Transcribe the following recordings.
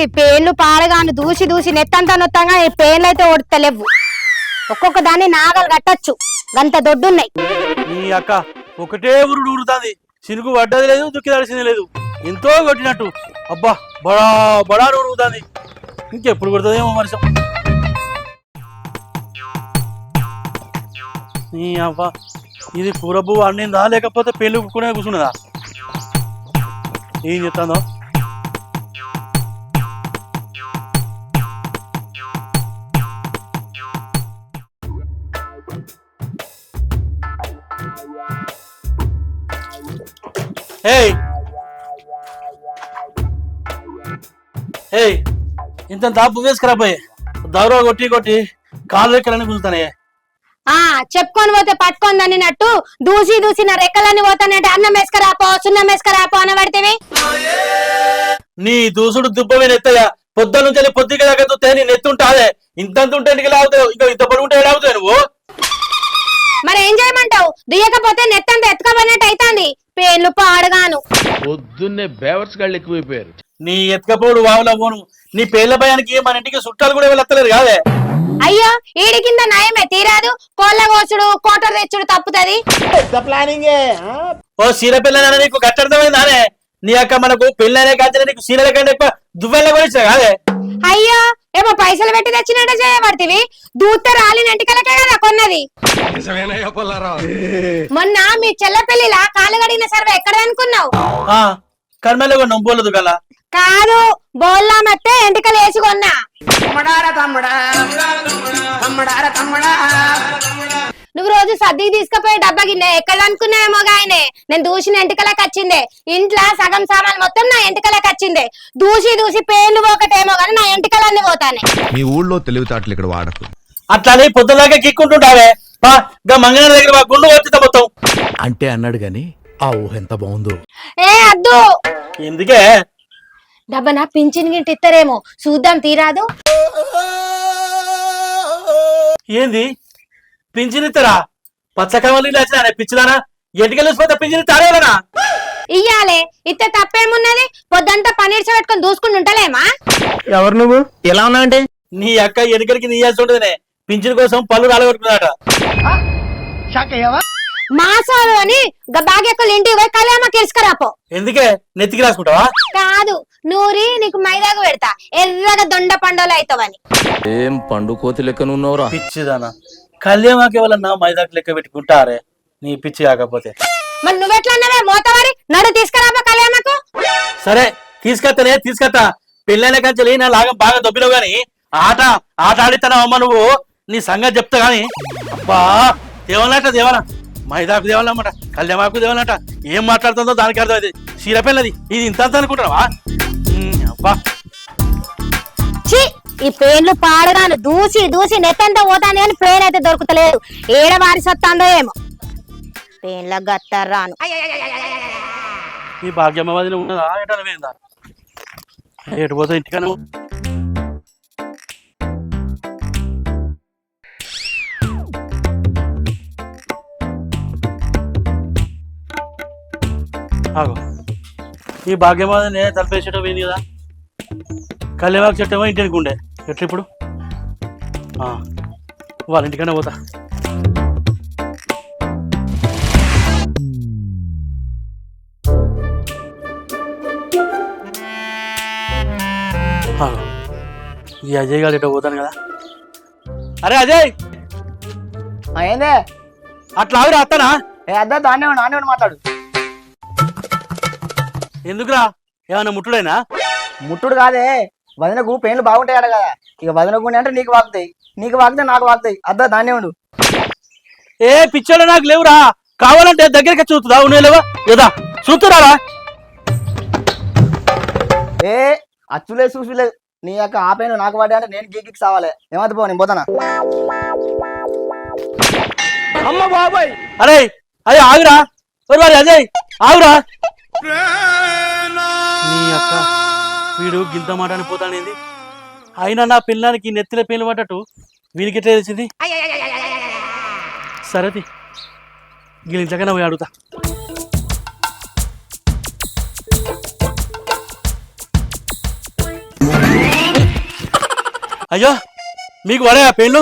పేన్లు పేర్లు పాడగాను దూసి దూసి నెత్తంతా నొత్తంగా ఈ పేర్లు అయితే ఓడతలేవు. ఒక్కొక్క దాన్ని నాగలు కట్టచ్చు. గంత దొడ్డున్నాయి. నీ అక్క ఒకటే ఊరు ఊరుతుంది చినుకు పడ్డది లేదు దుక్కి తడిసింది లేదు. ఎంతో కొట్టినట్టు. అబ్బా బడా బడా ఉరుగుతుంది ఇంకెప్పుడు కొడుతుందేమో మనిషం నీ అబ్బా ఇది కూరబు వండిందా లేకపోతే పెళ్ళి కుక్కునే కూర్చున్నదా? ఏం చెప్తాందో? ఏయ్ ఏయ్ ఇంత దాపు వేసుకురా పోయి. దౌరవ కొట్టి కొట్టి కాళ్ళు రెక్కలని గుంజుతానే ఆ చెప్పుకొని పోతే పట్టుకొని దన్నినట్టు దూసి దూసి నా రెక్కలన్నీ పోతానంటే అన్నం వేసుకరాపో సున్నం వేసుకరాపో అని పడితేవి నీ దూసుడు దుబ్బమే నెత్తయ్యా. పొద్దు నుంచి వెళ్ళి పొద్దుగా దాకా చూస్తే నీ నెత్తుంటాదే ఇంతంత ఉంటే ఇంటికి లాగుతావు ఇంకా ఇంత పొడి ఉంటే లాగుతావు నువ్వు? మరి ఏం చేయమంటావు? దుయ్యకపోతే నెత్తంత ఎత్తుకపోయినట్టు అయితాంది. పేర్లు పాడగాను. పొద్దున్నే బేవర్స్ గాళ్ళు ఎక్కువైపోయారు. నీ ఎత్తుకపోడు వావుల పోను. నీ పేర్ల భయానికి మన ఇంటికి చుట్టాలు కూడా వెళ్ళత్తలేరు కాదే? అయ్యో ఈడి కింద నయమే తీరాదు. కోళ్ళ కోసుడు కోటర్ తెచ్చుడు తప్పుతది. ఓ సీర పిల్లని నీకు గట్టర్థమైందానే నీ అక్క మనకు పెళ్ళనే కాదు నీకు సీరల కంటే ఎక్కువ దువ్వెళ్ళ కూడా కాదే? అయ్యో ఏమో పైసలు పెట్టి తెచ్చినట్టు చేయబడితివి. దూత రాలిన ఎంటికలకే కదా కొన్నది. మొన్న మీ చెల్ల పెళ్ళిలా కాలు గడిగిన సర్వే ఎక్కడ అనుకున్నావు? ఆ కర్మలో కొన్నాం బోలదు గల కాదు బోల్లా మట్టే ఎంటికలు వేసి కొన్నా. నువ్వు రోజు సర్దికి తీసుకుపోయి డబ్బా గిన్నె ఎక్కడ అనుకున్నావేమో గాయనే? నేను దూసిన ఎంటికలకు వచ్చిందే ఇంట్లో సగం సామాన్ మొత్తం నా ఎంటికలకు వచ్చిందే దూసి దూసి పేర్లు పోకటేమో కానీ నా ఎంటికలన్నీ మీ ఊళ్ళో తెలివితేటలు ఇక్కడ వాడకు. అట్లానే పొద్దులాగా కిక్కుంటుంటావే బా గా మంగళ దగ్గర మా గుండు వచ్చి మొత్తం. అంటే అన్నాడు గాని ఆ ఊహ ఎంత బాగుందో. ఏ అద్దు! ఎందుకే? డబ్బా నా పింఛన్ గింటి ఇస్తారేమో చూద్దాం తీరాదు. ఏంది? పింఛనిస్తారా పచ్చకమల్లి లేచినా పిచ్చిదానా? ఎంటికెళ్ళిపోతే పింఛని తాడేవనా ఇయ్యాలే. ఇత్తే తప్పేమున్నది? పొద్దంతా పన్నీర్ పెట్టుకొని దూసుకుని ఉంటలేమా? ఎవరు నువ్వు? ఎలా ఉన్నావు అంటే నీ అక్క ఎనికడికి నీయాల్సి ఉంటుందినే. పింఛన్ కోసం పళ్ళు రాలగొట్టుకున్నాట మాసాలు అని బాగెక్కలు ఇంటికి పోయి కళ్యాణకి ఇసుకరాపో ఎందుకే? నెత్తికి రాసుకుంటావా? కాదు. నూరి నీకు మైదాకు పెడతా. ఎర్రగా దొండ పండుగలు అవుతావని ఏం పండు కోతి లెక్కనున్నావురా పిచ్చిదానా. కళ్యాణకి ఎవరన్నా మైదాకు లెక్క పెట్టుకుంటారే. నీ పిచ్చి కాకపోతే. మరి నువ్వెట్లా అన్నావే మోతవారి నడు తీసుకురాపో కళ్యాణకు సరే తీసుకొత్తనే తీసుకొత్తా. పెళ్ళైన కంచెలి నా లాగా బాగా దొబ్బినావు గాని ఆట ఆట ఆడితేనా అమ్మ నువ్వు. నీ సంగతి చెప్తా గాని. అబ్బా దేవాలట దేవాలా మైదాకు దేవాలన్నమాట కళ్యాణకు దేవాలట ఏం మాట్లాడుతుందో దానికి అర్థమైంది చీరపిల్లది ఇది ఇంత అనుకుంటున్నావా? అబ్బా. ఈ పేర్లు పాడగాను దూసి దూసి నెత్తంతా పోతాను ప్లేన్ అయితే దొరుకుతలేదు. ఏడ వారి సత్తాందో ఏమో. పేన్ల గత్తరాను ఈ భాగ్యమ్మవాదిని ఉన్నదా? ఎటన పోయిందా ఎటు పోతే ఇంటికను ఆగో. ఈ భాగ్యమాదనే తలపేసేటో పోయింది కదా? కళ్యాణాకు చెట్టేమో ఇంటికి ఉండే ఎట్లా ఇప్పుడు ఆ, వాళ్ళ ఇంటికనే పోతా. ఆగు. ఈ అజయ్ గారు ఇటో పోతాను కదా. అరే అజయ్! ఏందే? అట్లా ఆవిడ అత్తనా? ఏ అద్దా దాన్నే ఉండు నాన్నే ఉండు మాట్లాడు. ఎందుకురా? ఏమన్నా ముట్టుడైనా? ముట్టుడు కాదే. వదినకు పెయిన్లు బాగుంటాయట కదా. ఇక వదినకు అంటే నీకు వాకుతాయి నీకు వాకితే నాకు వాకుతాయి అద్దా దాన్నే ఉండు. ఏ పిచ్చోడు నాకు లేవురా. కావాలంటే దగ్గరికి చూస్తుందా ఉన్నాయి లేవా? ఏదా? చూస్తురారా ఏ అచ్చులే చూసులే. నీ యొక్క ఆ పెయిన్ నాకు పడ్డా అంటే నేను గీకి సావాలి. ఏమవుతుంది పో నేను పోతానా? అమ్మ బాబాయ్! అరే అదే ఆగురా. వారి అజయ్ ఆగురా. నీ అక్క వీడు గింత మాట అని పోతానేది అయినా నా పిల్లానికి నెత్తిన పేలు పడ్డట్టు వీనికి ఎట్లా తెలిసింది? సరేది గిలించగానే పోయి అడుగుతా అయ్యో మీకు పడే ఆ పెళ్ళు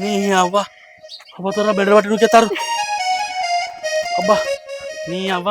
నీ అవ్వ. అవ్వతో బెడ్ పట్టి నూకెత్తారు అబ్బా నీ అవ్వ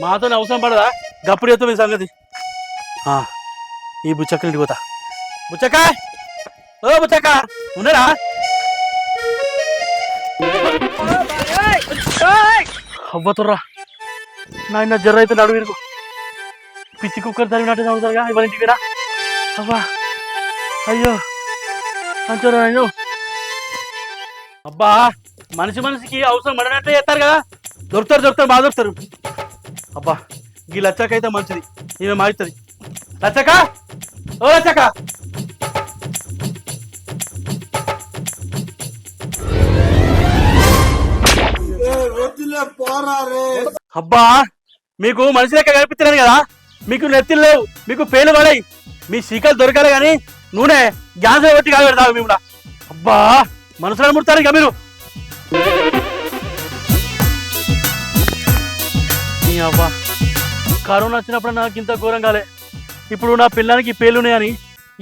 మాతో అవసరం పడదా? గప్పుడు చేస్తాం మీ సంగతి. ఈ బుచ్చక్కలు ఇంటికి బుచ్చక్క! ఓ బుచ్చక్క! ఉన్నాడా అవ్వతుర్రా నాయన జర్ర అయితే నడు వీరుకు పిచ్చి కుక్కర్ తరిగినట్టు చదువుతారుగా ఇవాళ ఇంటికి రా. అవ్వా. అయ్యో. అంటారా అబ్బా మనిషి మనిషికి అవసరం పడినట్టే చేస్తారు కదా. దొరుకుతారు దొరుకుతారు బాగా దొరుకుతారు. అబ్బా ఈ లచ్చక అయితే మంచిది. ఈమె మాగుతుంది లచ్చక ఓ లచ్చక అబ్బా మీకు మనిషి లెక్క కనిపిస్తున్నాను కదా. మీకు నెత్తిలు లేవు మీకు పేలు పడాయి మీ శీకలు దొరకాలి కానీ నూనె గ్యాస్ పెట్టి కాదు మేము అబ్బా మనసులో ముడతారు ఇక మీరు. నీ అబ్బా కరోనా వచ్చినప్పుడు నాకు ఇంత ఘోరం కాలే ఇప్పుడు నా పిల్లానికి పేలున్నాయని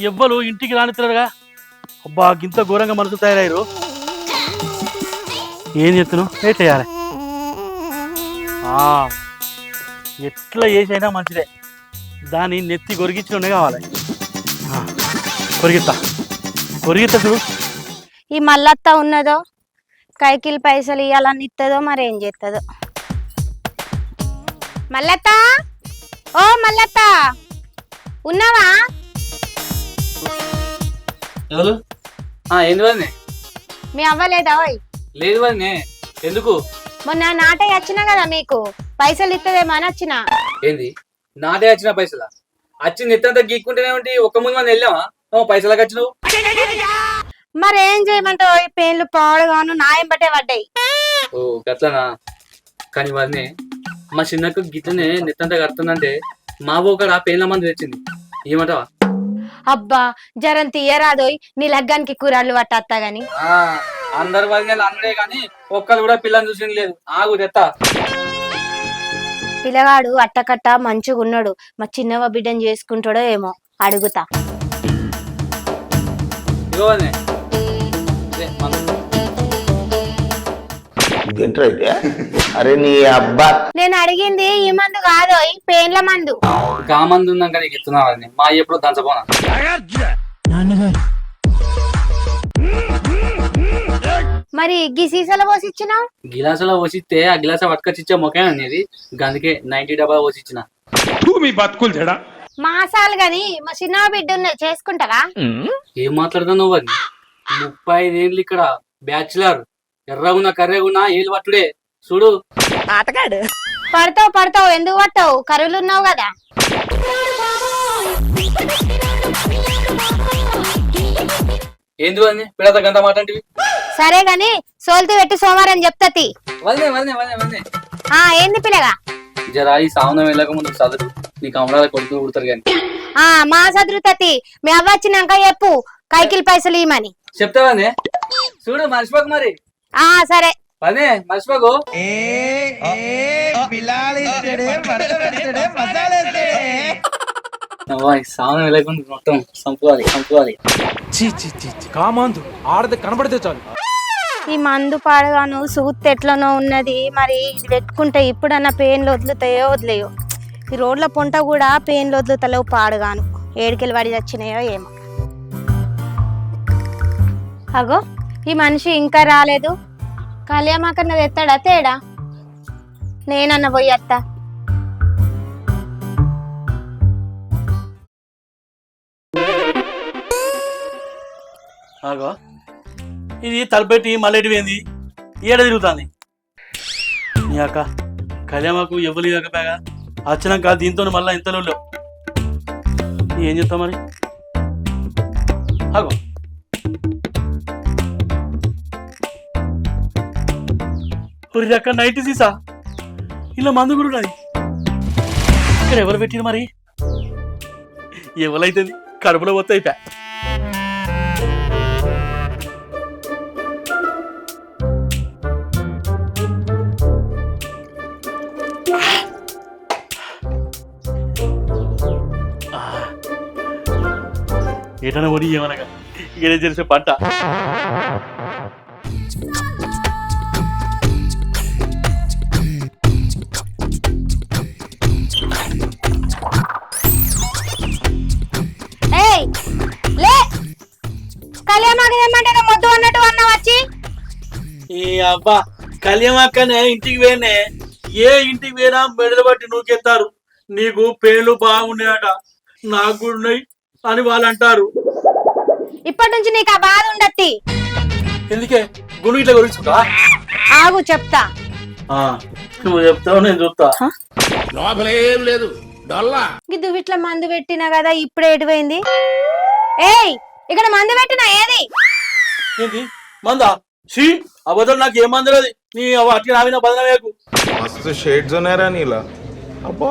ఎవ్వరు ఇంటికి రానిస్తున్నారుగా అబ్బా ఇంత ఘోరంగా మనసు తయారయ్యారు. ఏం చెప్తున్నావు ఏ చేయాలి? ఆ, ఎట్లా చేసైనా మంచిదే. దాన్ని నెత్తి కొరిగించడమే కావాలి. కొరిగిత్తా కొరిగిత్తా చూడు. ఈ మల్లత్త ఉన్నదో కైకిల్ పైసలు ఇవ్వాలని ఇస్తుందో మరి ఏం చేస్తుందో మల్లత్త? ఓ మల్లత్త! ఉన్నావా? ఎవరు? ఆ, ఏంది వదినే మీ అవ్వలేదా ఓయ్? లేదు వదినే ఎందుకు? మొన్న నాటే వచ్చిన కదా మీకు? పైసలు ఇస్తుందేమో అని వచ్చిన. ఏంది? నాదే వచ్చిన పైసలా? వచ్చింది ఎత్తంతా గీక్కుంటేనే ఉంటే ఒక్క ముందు మనం వెళ్ళామా? వచ్చినావు మరి ఏం చేయమంటావు? ఈ పేర్లు పాడుగాను నాయం బట్టే పడ్డాయి. ఓ గట్లనా? కానీ వదినే మా చిన్నకు గిట్లనే నెత్తంతా కడుతుందంటే మా బోకడ పేర్ల మంది తెచ్చింది. ఏమంటావా? అబ్బా జరం తీయరాదోయ్ నీ లగ్గానికి కూరళ్ళు పట్టత్తా గాని. ఆ, అందరు వదిలేలు అందరే కానీ ఒక్కరు కూడా పిల్లని చూసింది లేదు. ఆగు తెత్తా. పిల్లగాడు అట్టకట్ట మంచిగా ఉన్నాడు మా చిన్నవ బిడ్డను చేసుకుంటాడో ఏమో అడుగుతా. అరే నీ అబ్బా. నేను అడిగింది ఈ మందు కాదు ఈ పేన్ల మందు. గా మంది ఉందాక నీకు ఇస్తున్నా వదినే మా ఎప్పుడు దంచపోనా మరి గీ సీసాలో పోసి ఇచ్చినావు గిలాసులో పోసిస్తే ఆ గిలాస పట్టుకొచ్చిచ్చే ముఖం అనేది గందుకే నైన్టీ డబ్బా పోసిచ్చిన. మాసాలు గాని మా చిన్నవ బిడ్డ ఉన్నది చేసుకుంటావా ఏం మాట్లాడుతున్నావు నువ్వు అది ముప్పై ఐదేళ్ళు ఇక్కడ బ్యాచులర్. ఎర్రగున్నా కర్రెగున్నా ఏళ్ళు పట్టుడే చూడు పడతావు పడతావు ఎందుకు పడతావు? కరువులు ఉన్నావు కదా. ఏంది వదినే పిడత గంట సరే గాని సోల్తి పెట్టి సోమవారం చెప్తాతి వదినే వదినే వదినే వదినే ఆ ఏంది పిల్లగా? జరా ఈ సావనం వెళ్ళక ముందు చదువు నీకు అమరాల కొడుకులు పుడతారు కానీ. ఆ మా సదురుతతి మీ అవ్వ వచ్చినాక చెప్పు. కైకిల్ పైసలు ఇవ్వమని. చెప్తా వదినే చూడు మర్చిపోకు మరి. ఆ సరే. వదినే మర్చిపోకు. వెళ్ళకుండా మొత్తం సంపుకోవాలి సంపుకోవాలి చీ చీ చీ చీ. కామాందు ఆడది కనబడితే చాలు. ఈ మందు పాడగాను సూత్ ఎట్లనో ఉన్నది మరి ఇది పెట్టుకుంటే ఇప్పుడన్నా పెయిన్లు వదులుతాయో వదిలేయో. ఈ రోడ్ల పొంట కూడా పెయిన్లు వదులుతలేవు పాడుగాను. ఏడికెళ్ళి పడి వచ్చినాయో ఏమో. అగో ఈ మనిషి ఇంకా రాలేదు. కళ్యామాకన్నది ఎత్తాడా తేడా? నేనన్న పోయి అత్త. ఆగో. ఇది తలపెట్టి మళ్ళీ పోయింది ఏడ తిరుగుతుంది. నీ అక్క కళ్యాణకు ఎవ్వరు కాకపోయా వచ్చినాక దీంతో మళ్ళీ ఇంతలో ఏం చెప్తావు మరి? ఆగో. ఒరి అక్క నైట్ సీసా ఇలా మందు కూడా ఉన్నది. ఇక్కడ ఎవరు పెట్టింది మరి? ఎవరైతే కడుపులో పోతే ఏటన పడి ఏమనగా ఇక తెలిసే పంట. ఈ అబ్బా కళ్యాణక్కనే ఇంటికి పోయినే. ఏ ఇంటికి పోయినా మెడలు బట్టి నూకెత్తారు. నీకు పేర్లు బాగున్నాయట. నాకు కూడా ఉన్నాయి. అని వాళ్ళు అంటారు. ఇప్పటి నుంచి నీకు ఆ బాధ ఉండత్తి ఎందుకే? గుండు ఇట్లా గురించుకుంటా ఆగు చెప్తా. నువ్వు చెప్తావు నేను చూస్తా. లోపలేం లేదు. డొల్లా. గిద్దు ఇట్లా మందు పెట్టినా కదా ఇప్పుడే ఎటుపోయింది ఏయ్ ఇక్కడ మందు పెట్టినా ఏది? ఏంటి మందా? షీ అబద్ధం నాకు ఏం మందు లేదు. నీ అట్లా నావిన బదనవేకు మస్తు షేడ్స్ ఉన్నారా నీలా. అబ్బో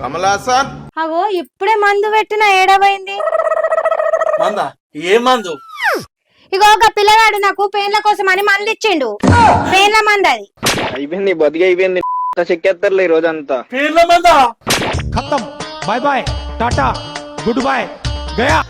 కమలాసన్. అగో ఇప్పుడే మందు పెట్టిన ఏడవైంది? ఏ మందు? ఇగో ఒక పిల్లగాడు నాకు పెయిన్ల కోసం అని మందు ఇచ్చిండు. పెయిన్ల మంది అది. అయిపోయింది బతికి అయిపోయింది. చెక్కేస్తారులే ఈ రోజంతా. పెయిన్ల మందా? ఖతం. Bye bye tata. Good boy Gaya.